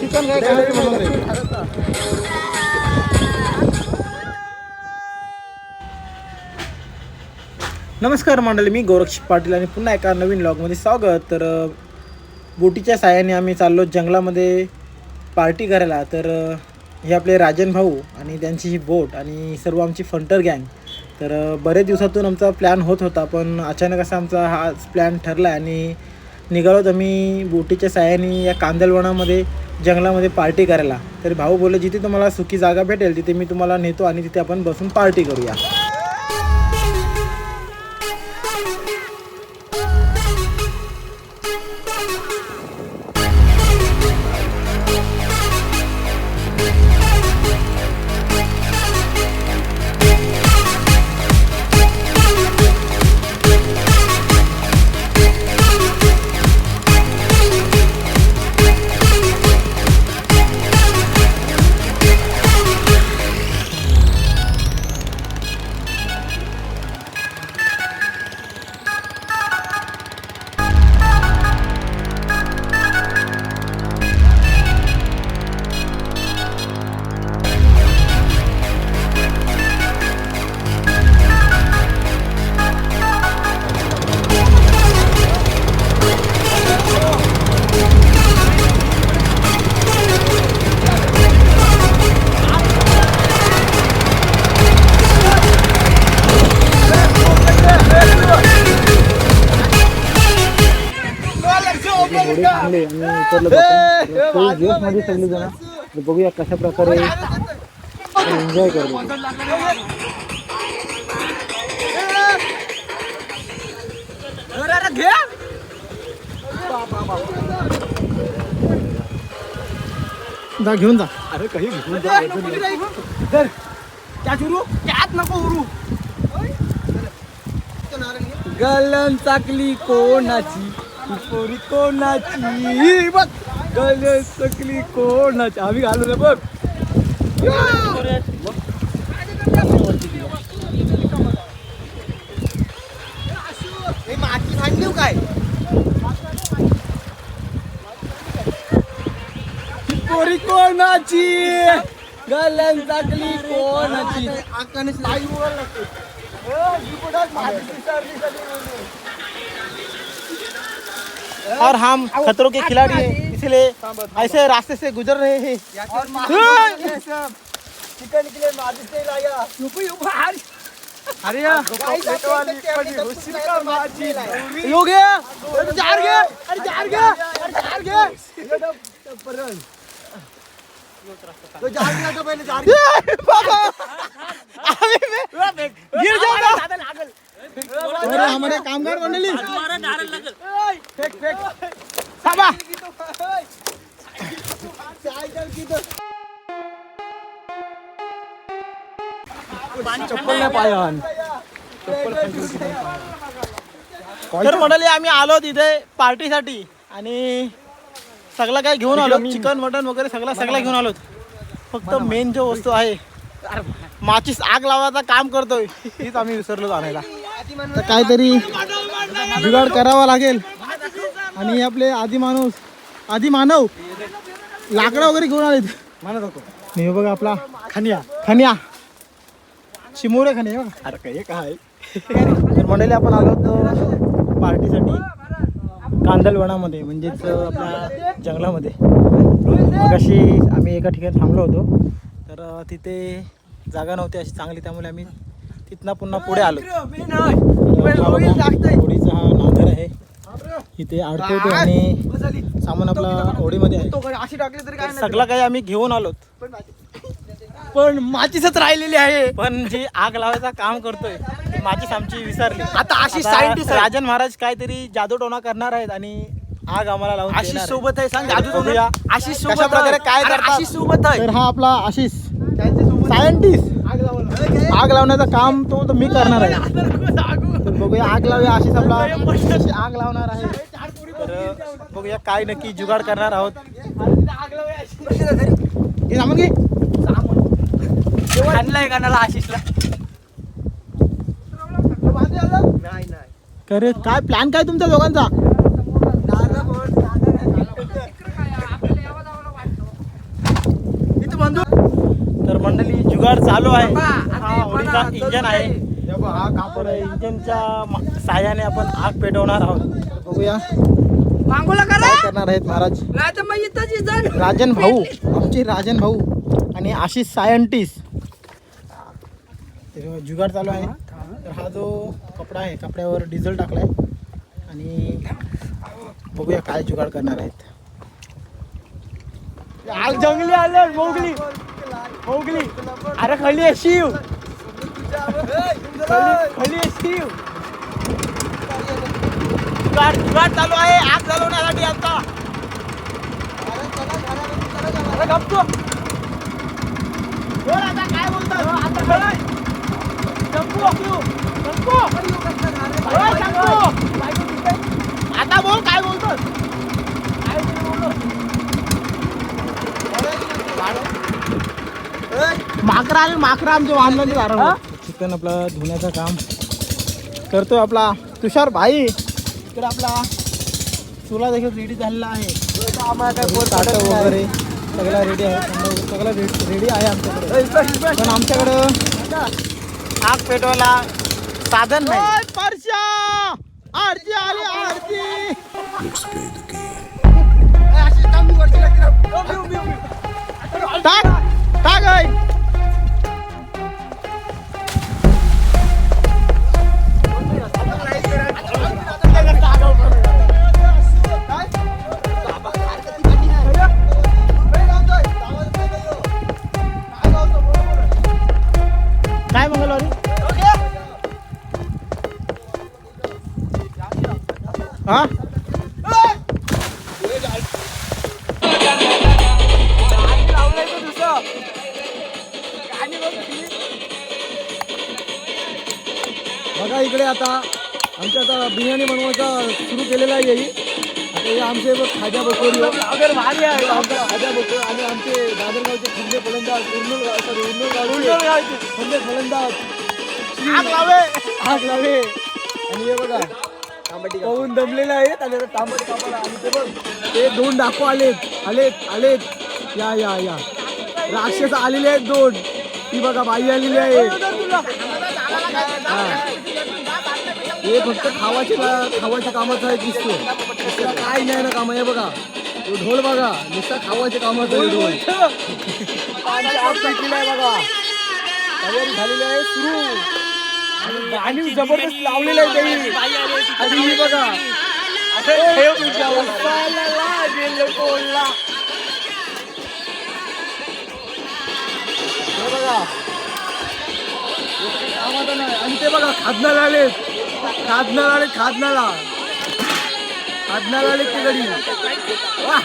Chicken काय नमस्कार मंडळी मी गोरक्ष पाटील आणि पुन्हा एका नवीन लॉगमध्ये स्वागत. तर बोटीच्या साह्याने आम्ही चाललो जंगलामध्ये पार्टी करायला. तर हे आपले राजन भाऊ आणि त्यांची ही बोट आणि सर्व आमची फंटर गँग तर बरेच दिवसातून आमचा प्लॅन होत होता पण अचानक असा आमचा हा प्लॅन ठरला आणि निघालोत आम्ही बोटीच्या साह्याने या कांदलवनामध्ये जंगलामध्ये पार्टी करायला. तर भाऊ बोलले जिथे तुम्हाला सुखी जागा भेटेल तिथे मी तुम्हाला नेतो आणि तिथे आपण बसून पार्टी करूया. उतरलो बसून दिवसमध्ये सगळी जण बघूया कशा प्रकारे एन्जॉय करतो जा घेऊन जा. अरे काही घेऊन जा. गलन चाकली कोणाची? पोरी कोणाची बघ गलन चाकली कोणाची? आम्ही घालू रे बघ काय? ती पोरी कोणाची? गलन चाकली कोणाची? और हम खतरों के खिलाड़ी हैं इसलिए ऐसे रास्ते से गुजर रहे हैं। चिकन के लिए अरे हो गया? अरे जार गया अरे जार गया अरे जार गया। तो जार गया तो पहले जार गिर जाऊँगा। अरे हमारे कामगार मंडली फेक फेक। थांबा चप्पल नाही पाया तर मंडळी आम्ही आलो तिथे पार्टीसाठी आणि सगळं काय घेऊन आलो. चिकन मटन वगैरे सगळं सगळं घेऊन आलो. फक्त मेन जो वस्तू आहे माचीस आग लावायचं काम करतोय. तीच आम्ही विसरलो आणायला तर काहीतरी जुगाड करावा लागेल. आणि आपले आदी माणूस आदी मानव लाकडं वगैरे घेऊन आलेत. म्हणत होतो. हे बघा आपला खानिया. खन्या. चिमोरे खन्या बघा. अरे काय काय मंडळी आपण आलो होतो पार्टीसाठी. कांदलवनामध्ये म्हणजेच आपल्या जंगलामध्ये. मगाशी आम्ही एका ठिकाणी थांबलो होतो. तर तिथे जागा नव्हती अशी चांगली त्यामुळे आम्ही तिथनं पुन्हा पुढे आलो. होडीचा हा नांगर आहे. इथे अडकवतो आणि सामान आपला होडीमध्ये आहे. अशी टाकली तरी काय तर सगळं काही आम्ही घेऊन आलोत. पण माचीसच राहिलेली आहे. पण जी आग लावायचा काम करतोय ती माझीच आमची विसरली. आता scientist आहे. राजन महाराज काहीतरी जादूटोणा करणार आहेत आणि आग आम्हाला लावून आशिष सोबत आहे सांग. बघूया. आशिष सोबत प्रकारे काय? आशिष सोबत आहे. तर हा आपला आशिष. सायंटिस्ट आग लावण्याचं काम तो तर मी करणार आहे. तर बघूया आग लावूया आशिष आपला कशी आग लावणार आहे. तर बघूया काय नक्की जुगाड करणार आहोत. हे सामान घे. आणलाय कानाला आशिषला? काय प्लॅन काय तुमच्या दोघांचा इथं बंधू तर जुगाड चालू आहे. हा होडीचा इंजन आहे. हा कापड आहे. इंजनच्या साह्याने आपण आग पेटवणार आहोत. तर बघूया करणार आहेत महाराज? तर राजन भाऊ आमचे राजन भाऊ आणि आशिष सायंटिस्ट. तर जुगाड चालू आहे. तर हा जो कपडा आहे कपड्यावर डिझेल टाकलाय. आणि बघूया काय जुगाड करणार आहेत. आज जंगली आले मोगली. मोगली अरे खाली आहे शिव खाली खाली आहे शिव जुगाड जुगाड चालू आहे आग चालवण्यासाठी आता अरे गप्पू. बोल आता काय बोलतोस? आता बोल. गप्पू. गप्पू. ओय, गप्पू. आता बोल काय बोलतो काय बोलतो माकरा आले माकरा आमचे वाहनाचे कारण चिकन आपलं धुण्याचं काम करतोय आपला. तुषार भाई. इकडे आपला चुला देखील रेडी झालेला आहे. ताटं वगैरे. सगळं रेडी आहे. सगळं रेडी आहे आमच्याकडे. पण आमच्याकडं आग पेटवायला साधन नाही. परशा! आरती आली आरती! टाक. टाक हा? बघा इकडे आता आमच्या आता बिर्याणी बनवायचा सुरू केलेला आहे येई आता हे आमचे बघ खाजा बकोरी अगर भारी आहे आमचा खाजा बकोरी आणि आमचे दादरगावचे खंडे फलंदाज उर्नूल सॉरी उर्नूल गावचे. खंडे फलंदाज. आग लावे. आग लावे. आणि हे बघा पाहून दमलेले आहेत आणि आता तांबट कापाला आणि ते बघ. ते दोन डाकू आलेत. आलेत आलेत. या या या. राक्षस आलेले आहेत दोन. ती बघा बाई आलेली आहे. हा. फक्त खावाचे खावाच्या कामाचं आहे दिसतो. काय नाही ना काम हे बघा. तो ढोल बघा. नुसता खावाच्या कामाचं आहे ढोल. आहे बघा. तयारी झालेली आहे सुरू. आणि जबरदस्त लावलेलं आहे त्यांनी. आणि ही बघा उसाला लागेल कोल्हा. हे बघा. कामाचं नाही. आणि ते बघा खादनाला आले. खादनाला आले खादनाला. खादनाला आले ते गडी वा.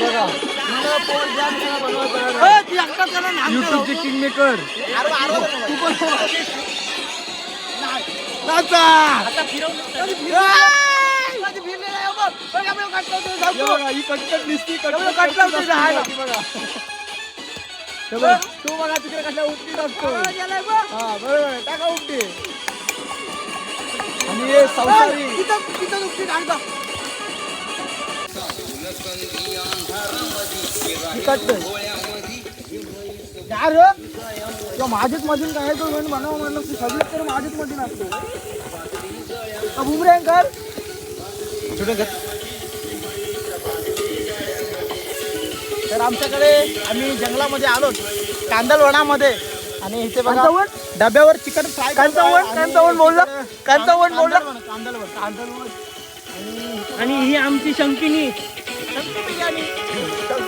बघा. युट्यूबचे किंग मेकर ही तू बघा तिकडे कशा उपटी टाकतो हा बरोबर. टाका उपटी आणि हे संसारी. यार तो माझ्याच मधून काय तो म्हणून म्हणावं म्हणलं की सगळे तर माझ्याच मधून असतो. बुमरे कर तर आमच्याकडे आम्ही जंगलामध्ये आलो. कांदलवनामध्ये. आणि इथे बघा डब्यावर चिकन फ्राय कांदळवन? कांदळवन बोलला? कांदळवन बोलला? कांदलवन कांदलवन आणि ही आमची शंकिनी. का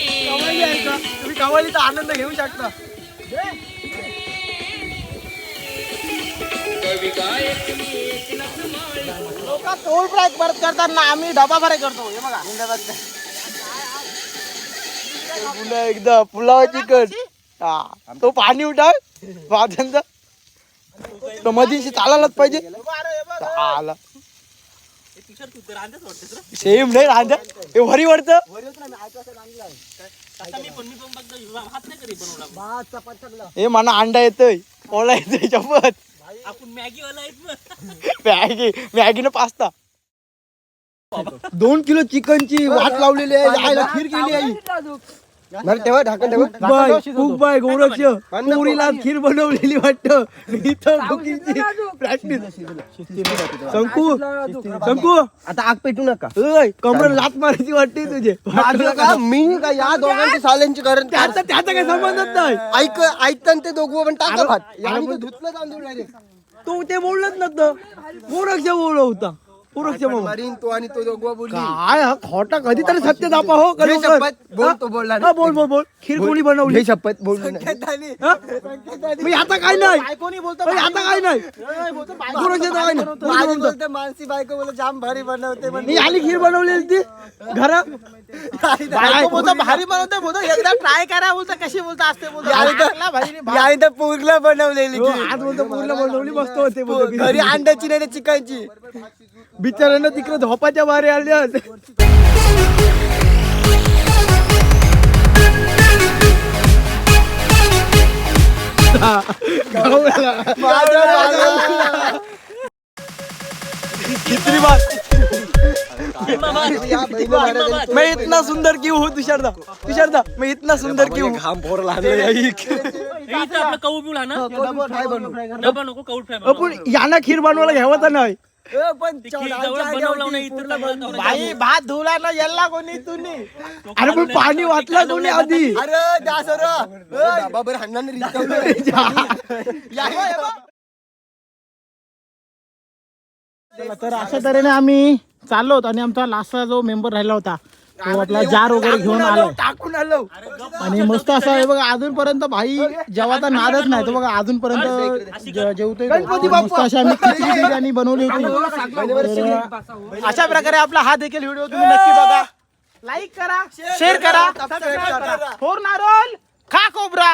तुम्ही कवालीचा आनंद घेऊ शकता लोक टोल फ्राय परत करताना आम्ही डबा फ्राय करतो हे बघा पुन्हा एकदा पुलाव चिकन हा. तो पाणी उठाव. भाज्यांचा तर मधीशी चालायलाच पाहिजे. आला सेम नाही रांधा हे वरी वाटतं हे मला अंडा येतोय ओला येतोय चपत. मॅगी मॅगी न पास्ता. दोन किलो चिकनची वाट लावलेली आहे खीर केली आहे. बरं ठेवा ढाकण ठेवा. बाय खूप बाय गौरक्ष. पोरीला खीर बनवलेली वाटतं. इथं कुकिंगची प्रॅक्टिस शंकू शंकू. आता आग पेटू नका. ओय कमर लात मारायची वाटते तुझे. का? मी का? या दोघांची साल्यांची कारण त्याचा त्याचा काही संबंधच नाही. ऐक ऐकताना ते दोघं पण टाका भात. धुतलं. तो ते बोललंच नव्हतं. गोरक्ष बोलला होता. गोरक्ष मामा मारीन तो आणि तो दोघं बोलली. काय हा खोटा कधीतरी सत्य दापा हो कधी शपथ, बोल तो बोलला हा बोल बोल बोल. खीर कोणी बनवली? घे शपथ बोलू नाही. हा? मी आता काय नाही? कोणी बोलतो मी आता काय नाही? गोरक्षाचं काय नाही कोणी माझी बोलतं? बोलते. मानसी बायको बोल जाम भारी बनवते मी आली खीर बनवलेली ती घरात बायको बोलतो भारी बनवते बोलतो. एकदा ट्राय करा बोलतो कशी बोलतो असते बोलतो. नाही, याने तर पूर्ण बनवलेली हो, आज बोलतो पूर्ण बनवली मस्त होते बोलतो. घरी अंड्याची नाही चिकनची. बिचाऱ्यानं तिकडे झोपाच्या बारे आल्या कितनी बार मैं इतना सुंदर क्यों हूँ तुषारदा? तुषारदा मैं इतना सुंदर क्यों हूँ? घाम फोर आपण यांना खीर बनवायला घ्यावं नाही. पण जवळ बनवलं नाही इतर बनवलं बाई भात धुला ना याला कोणी तुम्ही अरे पण पाणी वाटलं कोणी आधी. अरे द्या सर. बाबर हाणाने तर अशा तऱ्हेने आम्ही चाललो होतो आणि आमचा लास्टचा जो मेंबर राहिला होता तो आपला जार वगैरे घेऊन आलाय टाकून आलो. आणि मस्त असं आहे बघा अजूनपर्यंत भाई जेवाचा नादच नाही तो बघा अजूनपर्यंत जे- जेवतोय तो. मस्त अशी आम्ही खिचडी बिर्याणी बनवली होती. तर अशा प्रकारे आपला हा देखील व्हिडिओ तुम्ही नक्की बघा. लाईक करा शेअर करा. फोर नारोल खा कोबरा.